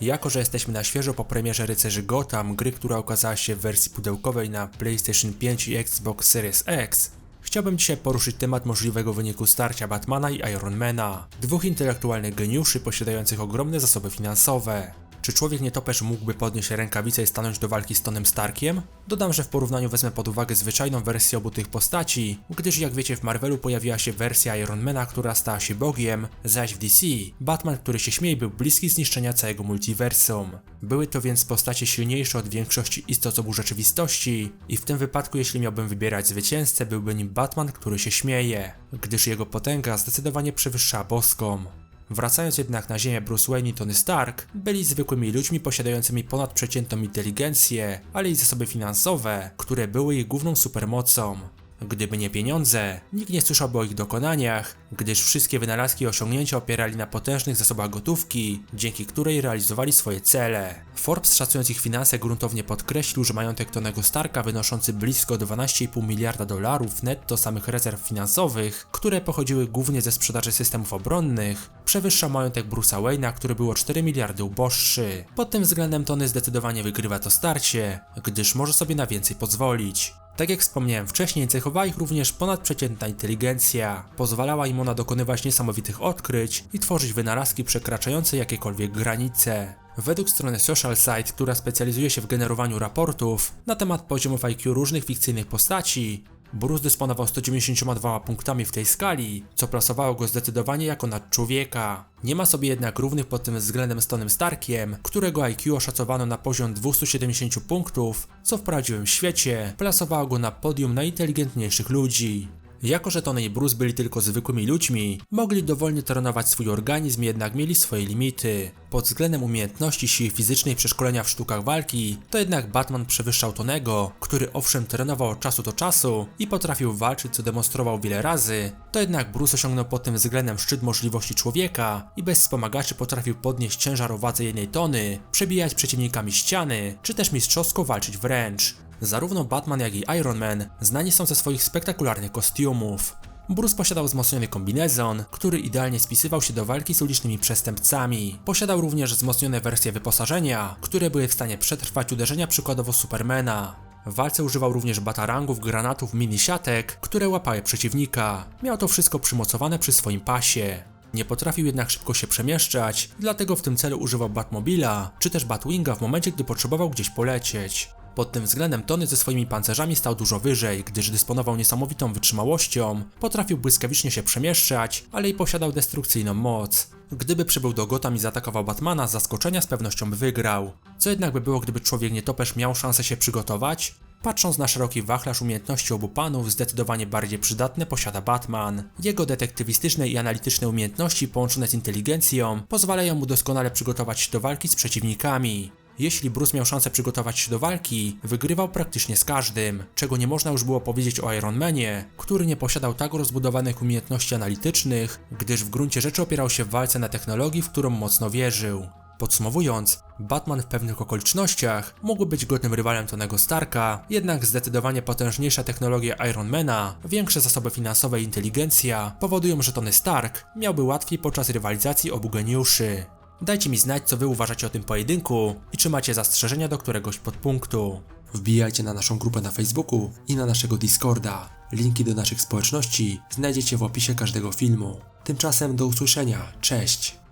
Jako, że jesteśmy na świeżo po premierze Rycerzy Gotham, gry, która ukazała się w wersji pudełkowej na PlayStation 5 i Xbox Series X, chciałbym dzisiaj poruszyć temat możliwego wyniku starcia Batmana i Ironmana, dwóch intelektualnych geniuszy posiadających ogromne zasoby finansowe. Czy człowiek nietoperz mógłby podnieść rękawicę i stanąć do walki z Tonem Starkiem? Dodam, że w porównaniu wezmę pod uwagę zwyczajną wersję obu tych postaci, gdyż jak wiecie w Marvelu pojawiła się wersja Ironmana, która stała się Bogiem, zaś w DC Batman, który się śmieje był bliski zniszczenia całego multiversum. Były to więc postacie silniejsze od większości istot obu rzeczywistości i w tym wypadku jeśli miałbym wybierać zwycięzcę byłby nim Batman, który się śmieje, gdyż jego potęga zdecydowanie przewyższa boską. Wracając jednak na ziemię Bruce Wayne i Tony Stark byli zwykłymi ludźmi posiadającymi ponadprzeciętną inteligencję, ale i zasoby finansowe, które były ich główną supermocą. Gdyby nie pieniądze, nikt nie słyszałby o ich dokonaniach, gdyż wszystkie wynalazki i osiągnięcia opierali na potężnych zasobach gotówki, dzięki której realizowali swoje cele. Forbes szacując ich finanse gruntownie podkreślił, że majątek Tonego Starka wynoszący blisko 12,5 miliarda dolarów netto samych rezerw finansowych, które pochodziły głównie ze sprzedaży systemów obronnych, przewyższa majątek Bruce'a Wayne'a, który było 4 miliardy uboższy. Pod tym względem Tony zdecydowanie wygrywa to starcie, gdyż może sobie na więcej pozwolić. Tak jak wspomniałem wcześniej, cechowała ich również ponadprzeciętna inteligencja. Pozwalała im ona dokonywać niesamowitych odkryć i tworzyć wynalazki przekraczające jakiekolwiek granice. Według strony Social Site, która specjalizuje się w generowaniu raportów na temat poziomów IQ różnych fikcyjnych postaci, Bruce dysponował 192 punktami w tej skali, co plasowało go zdecydowanie jako nad człowieka. Nie ma sobie jednak równych pod tym względem z Tonym Starkiem, którego IQ oszacowano na poziom 270 punktów, co w prawdziwym świecie plasowało go na podium najinteligentniejszych ludzi. Jako, że Tony i Bruce byli tylko zwykłymi ludźmi, mogli dowolnie trenować swój organizm, jednak mieli swoje limity. Pod względem umiejętności siły fizycznej przeszkolenia w sztukach walki, to jednak Batman przewyższał Tonego, który owszem trenował od czasu do czasu i potrafił walczyć, co demonstrował wiele razy, to jednak Bruce osiągnął pod tym względem szczyt możliwości człowieka i bez wspomagaczy potrafił podnieść ciężar o wadze jednej tony, przebijać przeciwnikami ściany, czy też mistrzowsko walczyć wręcz. Zarówno Batman jak i Iron Man znani są ze swoich spektakularnych kostiumów. Bruce posiadał wzmocniony kombinezon, który idealnie spisywał się do walki z ulicznymi przestępcami. Posiadał również wzmocnione wersje wyposażenia, które były w stanie przetrwać uderzenia przykładowo Supermana. W walce używał również batarangów, granatów, mini siatek, które łapały przeciwnika. Miał to wszystko przymocowane przy swoim pasie. Nie potrafił jednak szybko się przemieszczać, dlatego w tym celu używał Batmobila, czy też Batwinga w momencie, gdy potrzebował gdzieś polecieć. Pod tym względem Tony ze swoimi pancerzami stał dużo wyżej, gdyż dysponował niesamowitą wytrzymałością, potrafił błyskawicznie się przemieszczać, ale i posiadał destrukcyjną moc. Gdyby przybył do Gotham i zaatakował Batmana, z zaskoczenia z pewnością by wygrał. Co jednak by było, gdyby człowiek nietoperz miał szansę się przygotować? Patrząc na szeroki wachlarz umiejętności obu panów, zdecydowanie bardziej przydatne posiada Batman. Jego detektywistyczne i analityczne umiejętności połączone z inteligencją pozwalają mu doskonale przygotować się do walki z przeciwnikami. Jeśli Bruce miał szansę przygotować się do walki, wygrywał praktycznie z każdym, czego nie można już było powiedzieć o Iron Manie, który nie posiadał tak rozbudowanych umiejętności analitycznych, gdyż w gruncie rzeczy opierał się w walce na technologii, w którą mocno wierzył. Podsumowując, Batman w pewnych okolicznościach mógł być godnym rywalem Tonego Starka, jednak zdecydowanie potężniejsza technologia Ironmana, większe zasoby finansowe i inteligencja powodują, że Tony Stark miałby łatwiej podczas rywalizacji obu geniuszy. Dajcie mi znać, co wy uważacie o tym pojedynku i czy macie zastrzeżenia do któregoś podpunktu. Wbijajcie na naszą grupę na Facebooku i na naszego Discorda. Linki do naszych społeczności znajdziecie w opisie każdego filmu. Tymczasem do usłyszenia. Cześć!